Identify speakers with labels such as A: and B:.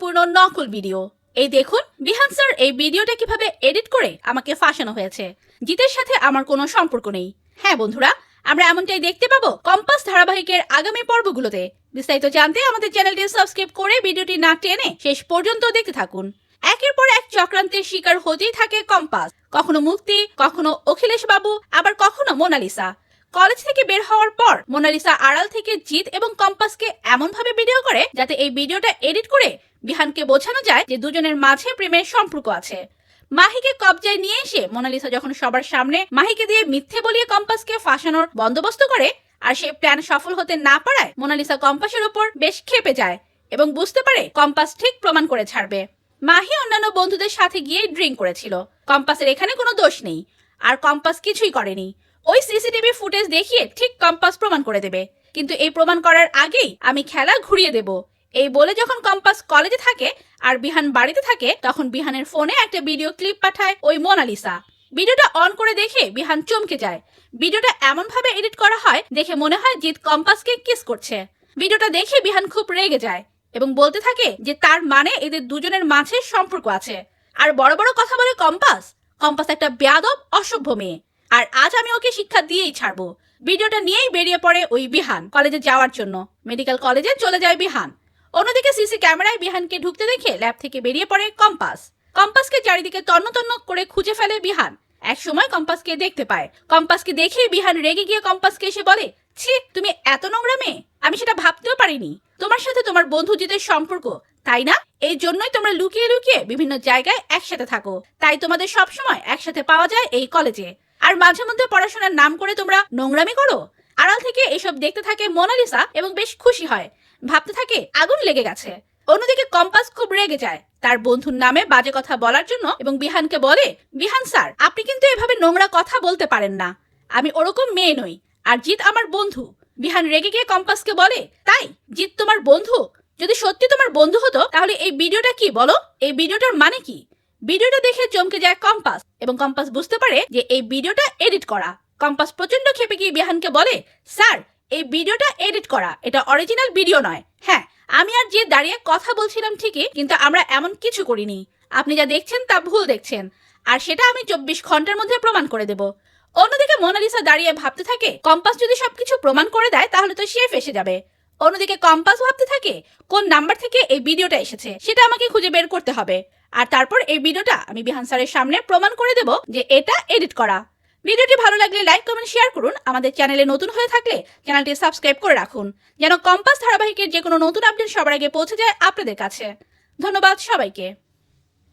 A: সম্পূর্ণ নকল ভিডিও। এই দেখুন, বিহান স্যার এই ভিডিওটা কীভাবে এডিট করে আমাকে ফাঁসানো হয়েছে। জিতের সাথে আমার কোনো সম্পর্ক নেই। হ্যাঁ বন্ধুরা, আমরা এমনটাই দেখতে পাবো কম্পাস ধারাবাহিকের আগামী পর্বগুলোতে। বিস্তারিত জানতে আমাদের চ্যানেলটি সাবস্ক্রাইব করে ভিডিওটি না টেনে শেষ পর্যন্ত দেখতে থাকুন। একের পর এক চক্রান্তের শিকার হতেই থাকে কম্পাস। কখনো মুক্তি, কখনো অখিলেশ বাবু, আবার কখনো মোনালিসা। কলেজ থেকে বের হওয়ার পর মোনালিসা আড়াল থেকে জিত এবং কম্পাসকে এমন ভাবে ভিডিও করে যাতে এই ভিডিওটা এডিট করে বিহানকে বোঝানো যায় যে দুজনের মাঝে প্রেমের সম্পর্ক আছে। মাহিকে কবজায় নিয়ে এসে মোনালিসা যখন সবার সামনে মাহিকে দিয়ে মিথ্যে বলিয়ে কম্পাসকে ফাঁসানোর বন্দোবস্ত করে আর সে প্ল্যান সফল হতে না পারায় মোনালিসা কম্পাসের উপর বেশ খেপে যায় এবং বুঝতে পারে কম্পাস ঠিক প্রমাণ করে ছাড়বে। মাহি অন্যান্য বন্ধুদের সাথে গিয়ে ড্রিঙ্ক করেছিল। কম্পাসের এখানে কোনো দোষ নেই। আর কম্পাস কিছুই করেনি। ওই সিসিটিভি ফুটেজ দেখিয়ে ঠিক কম্পাস প্রমাণ করে দেবে। কিন্তু এই প্রমাণ করার আগেই আমি খেলা ঘুরিয়ে দেব। এই বলে যখন কম্পাস কলেজে থাকে আর বিহান বাড়িতে থাকে, তখন বিহানের ফোনে একটা ভিডিও ক্লিপ পাঠায় ওই মোনালিসা। ভিডিওটা অন করে দেখে বিহান চমকে যায়। ভিডিওটা এমন ভাবে এডিট করা হয়, দেখে মনে হয় জিৎ কম্পাসকে কিস করছে। ভিডিওটা দেখে বিহান খুব রেগে যায় এবং বলতে থাকে যে তার মানে এদের দুজনের মাঝে সম্পর্ক আছে। আর বড় বড় কথা বলে কম্পাস কম্পাস একটা বেয়াদব, অসভ্য মেয়ে। আর আজ আমি ওকে শিক্ষা দিয়েই ছাড়বো। ভিডিওটা নিয়েই বেরিয়ে পড়ে ওই বিহান কলেজে যাওয়ার জন্য। মেডিকেল কলেজে চলে যায় বিহান। অন্যদিকে সিসি ক্যামেরায় বিহানকে ঢুকতে দেখে ল্যাব থেকে বেরিয়ে পড়ে কম্পাস। কম্পাসকে চারিদিকে তন্ন করে খুঁজে ফেলে বিহান। এক সময় কম্পাসকে দেখতে পায়। কম্পাসকে দেখে বিহান রেগে গিয়ে কম্পাসকে এসে বলে, ছি, তুমি এত নোংরা মেয়ে। আমি সেটা ভাবতেও পারিনি। তোমার সাথে তোমার বন্ধু জিতের সম্পর্ক, তাই না? এই জন্যই তোমরা লুকিয়ে লুকিয়ে বিভিন্ন জায়গায় একসাথে থাকো। তাই তোমাদের সব সময় একসাথে পাওয়া যায় এই কলেজে। আর মাঝে মধ্যে পড়াশোনার নাম করে তোমরা নোংরামি করো? আড়াল থেকে এসব দেখতে থাকে মোনালিসা এবং বেশ খুশি হয়। ভাবতে থাকে আগুন লেগে গেছে। অন্যদিকে কম্পাস খুব রেগে যায়। তার বন্ধুর নামে বাজে কথা বলার জন্য এবং বিহানকে বলে, বিহান স্যার, আপনি কিন্তু এভাবে নোংরা কথা বলতে পারেন না। আমি ওরকম মেয়ে নই, আর জিৎ আমার বন্ধু। বিহান রেগে গিয়ে কম্পাসকে বলে, তাই? জিৎ তোমার বন্ধু? যদি সত্যি তোমার বন্ধু হতো, তাহলে এই ভিডিওটা কি বলো? এই ভিডিওটার মানে কি? ভিডিওটা দেখে চমকে যায় কম্পাস এবং কম্পাস বুঝতে পারে যে এই ভিডিওটা এডিট করা। কম্পাস প্রচণ্ড খেপে গিয়ে বিহানকে বলে, স্যার, এই ভিডিওটা এডিট করা, এটা অরিজিনাল ভিডিও নয়। হ্যাঁ আমি আর যে দাঁড়িয়ে কথা বলছিলাম ঠিকই, কিন্তু আমরা এমন কিছু করিনি। আপনি যা দেখছেন তা ভুল দেখছেন, আর সেটা আমি চব্বিশ ঘণ্টার মধ্যে প্রমাণ করে দেব। অন্যদিকে মোনালিসা দাঁড়িয়ে ভাবতে থাকে, কম্পাস যদি সবকিছু প্রমাণ করে দেয়, তাহলে তো সে ফেসে যাবে। অন্যদিকে কম্পাস ভাবতে থাকে, কোন নাম্বার থেকে এই ভিডিওটা এসেছে, সেটা আমাকে খুঁজে বের করতে হবে। আর তারপর এই ভিডিওটা আমি বিহান স্যারের সামনে প্রমাণ করে দেব যে এটা এডিট করা। ভিডিওটি ভালো লাগলে লাইক, কমেন্ট, শেয়ার করুন। আমাদের চ্যানেলে নতুন হয়ে থাকলে চ্যানেলটি সাবস্ক্রাইব করে রাখুন, যেন কম্পাস ধারাবাহিকের যে কোনো নতুন আপডেট সবার আগে পৌঁছে যায় আপনাদের কাছে। ধন্যবাদ সবাইকে।